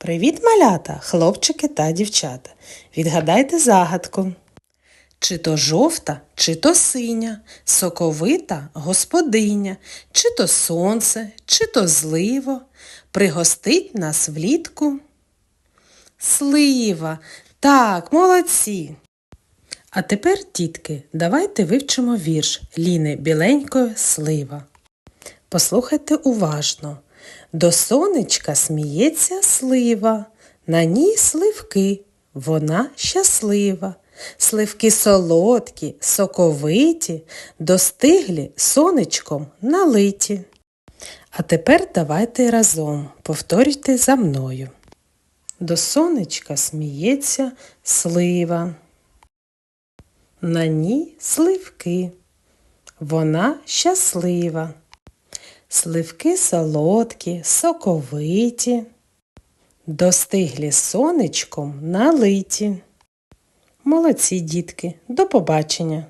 Привіт, малята, хлопчики та дівчата. Відгадайте загадку. Чи то жовта, чи то синя, соковита господиня, чи то сонце, чи то зливо, пригостить нас влітку. Слива. Так, молодці. А тепер, дітки, давайте вивчимо вірш Ліни Біленької Слива. Послухайте уважно. До сонечка сміється слива, на ній сливки, вона щаслива. Сливки солодкі, соковиті, достиглі сонечком налиті. А тепер давайте разом повторюйте за мною. До сонечка сміється слива. На ній сливки. Вона щаслива. Сливки солодкі, соковиті, достиглі сонечком налиті. Молодці, дітки, до побачення!